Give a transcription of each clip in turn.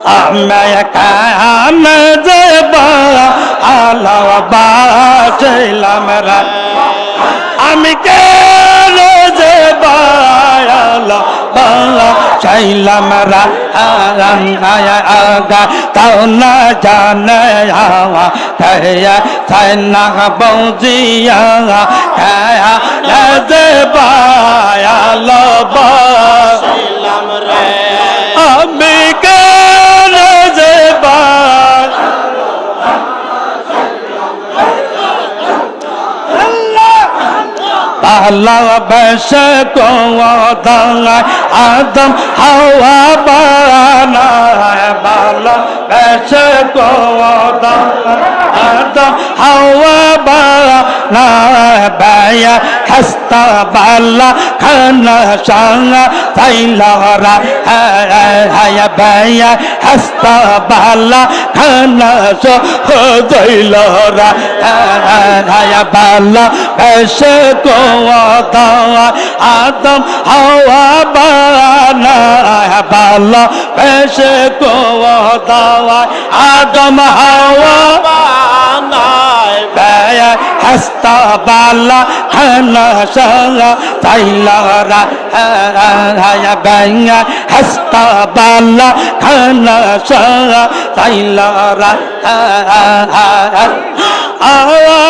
मैं काम আলাবাসলাম আমি কে চাইলাম রাগা তাও না জানে হাওয়া খেয়া চাই না বৌজিয়া খেয়া রে বায়াল আমি ভালোবেসে কোদায় আদম হাওয়া বানায় বেশ কোদায় আদম হাওয়া বানায় বায়া খাস্তা বালা খানা সাঙা তাইলারা হায়া ভাইয়া হাস্তা বালা খানা সৈলরা হায়া বালা ভেসে কোয়া আদম হাওয়া বালা বালা ভেসে কোয়া আদম হাওয়া বালা হানা সালা তাইলারা হায়া বাঙ্গা হাস্তা বালা হানা তাইলারা আয়া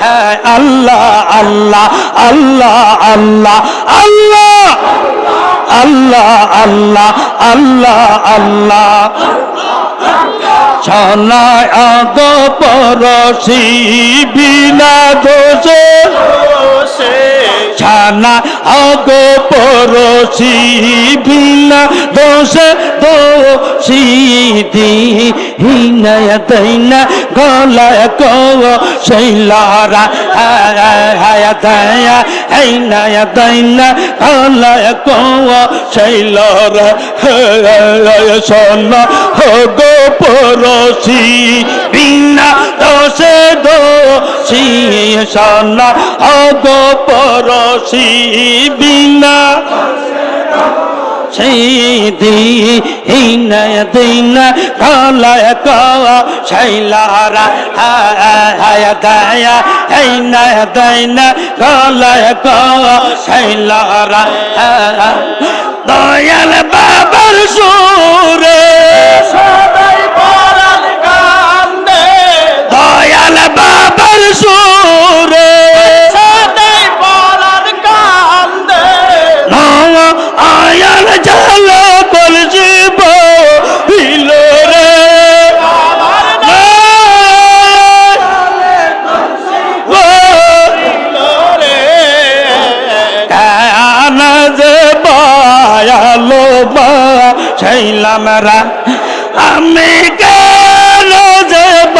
আল্লাহ আল্লাহ আল্লাহ আল্লাহ আল্লাহ আল্লাহ আল্লাহ আল্লাহ আল্লাহ। ছনায় আগ পরশি বিনা দোষে। ছানা আগ পরশি বিনা দোষে। দোষী হিনয় দৈনা خلقه شيلارا هيا دايا عين يا دين خلقه شيلارا هيا سنا هدو برسي بنا دوسي دوسي سنا هدو برسي بنا دوسي হিনয় দিন কলয় ক শৈলারা হায় দয়া। হিনয় দিন কলয় ক শৈলারা দয়াল আমরা আমি কেন যাব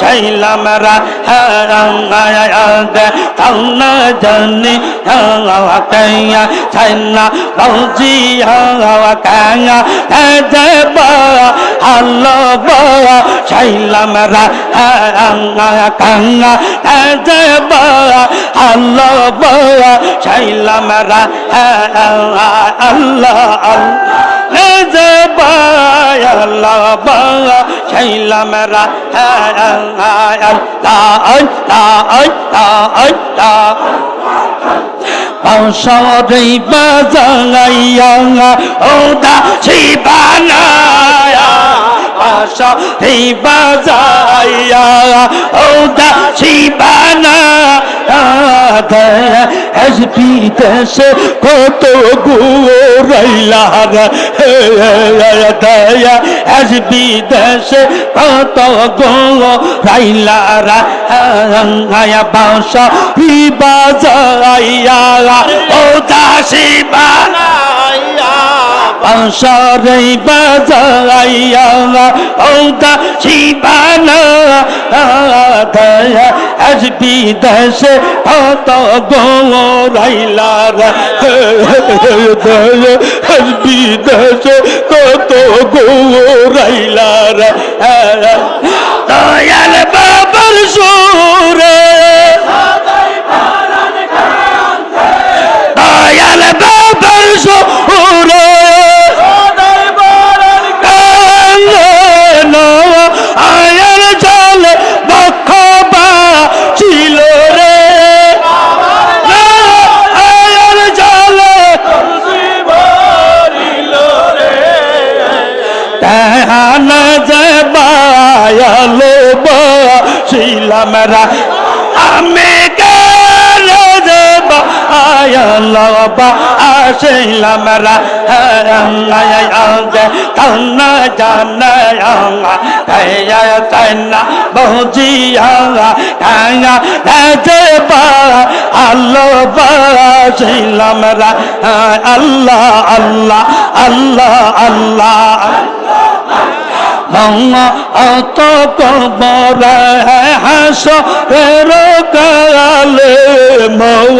শৈলাম রাউনা জনি, হওয়া কাইয়া ছাইনা রৌজি হওয়া কাইয়া যাব আল্লাহ সাইলাম কান্না আল্লাহ সাইলাম আল্লাহ আল্লাহ আল্লাহ সাইলাম সদৈব জঙ্গাইয়া ও দা শিবানা বাঁশরে বাজাইয়া ওদা ওদা শিবানা এসপি দেশে কত গুরাইলা দয়া এসপি দেশে কত গুরাইলা রায়া বাঁশা বাজাইয়া ও দাসী বাঁশরে বাজাইয়া ও শিবানা বানা দয়া এসপি দেশে কত গোরাইলা দয়া এসপি দেশে কত গোরাইলা শিলাম রা। আমি রা। কান্না জানা কয়া তান্না বহুজিয়া কায়া বা আল্লাহ বা শিলাম রা আল্লাহ আল্লাহ আল্লাহ। আল্লাহ মঙ্গা অত কবর হাস কালে মৌ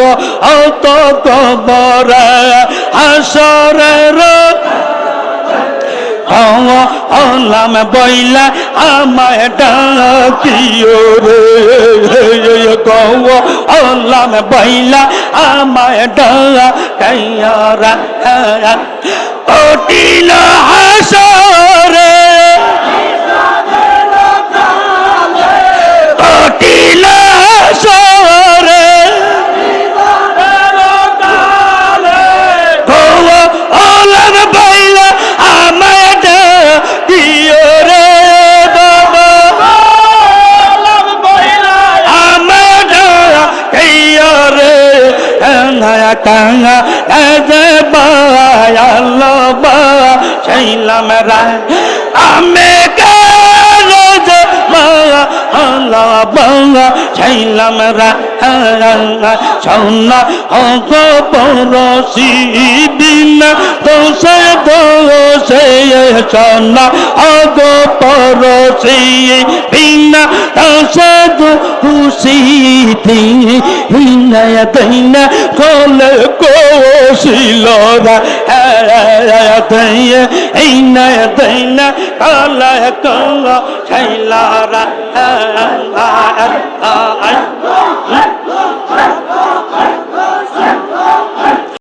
অত কবর হাসরের হলাম বইলা আমায় ডাকিও রে। গৌ হলাম বইলা আমায় ডাকাইয়া কটিল কাঙ্গা যে বায়াল্লো বা সেইলাম রায়। আমি যে আল্লাহ বাংলা সেইলাম রায়। সন্না হক পরশি দিন তো দোষে সন্না হক পরশি বিনা দোষে খুশি হিনায় দইনা কল কোশিল দইয়ে হিনায় দইনা কল কল छैला